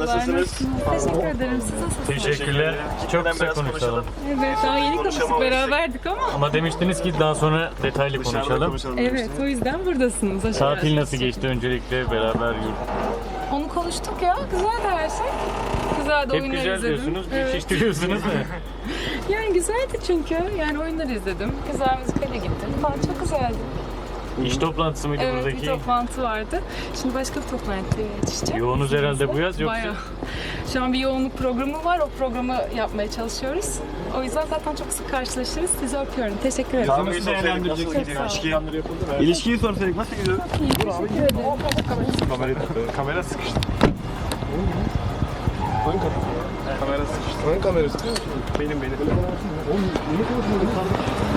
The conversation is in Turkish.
nasılsınız? Teşekkür ederim. Siz nasılsınız? Teşekkürler. Çok Gitmeden kısa biraz konuşalım. Evet, daha yeni konuştuk, Konuşamamıştık. beraberdik ama. Ama demiştiniz ki daha sonra detaylı Dışarıda konuşalım. konuşalım Evet, o yüzden buradasınız. Hoş Tatil geldiniz. nasıl geçti öncelikle beraber yürüdük. Onu konuştuk ya. Güzeldi her şey. Güzeldi Hep oyunları güzel izledim. diyorsunuz, bir Evet. şiştiriyorsunuz da. Yani güzeldi çünkü. Yani oyunları izledim. Güzel müzikale gittim falan. Çok güzeldi. İş toplantısı mıydı Evet, buradaki? bir toplantı vardı. Şimdi başka bir toplantıya yetişeceğim. Yoğunuz herhalde bu yaz yoksa? Bayağı. Şu an bir yoğunluk programı var. O programı yapmaya çalışıyoruz. O yüzden zaten çok sık karşılaşırız. Sizi öpüyorum. Teşekkür ederim. Nasıl gidiyor ilişki? İlişkiyi sorsaydık nasıl gidiyor? İyi, teşekkür ederim. Kamerayı Kamera sıkıştı. Hangi kamera? Kamera sıkıştı. Hangi kamerası? Benim benim. Oğlum yeni konuşmadık.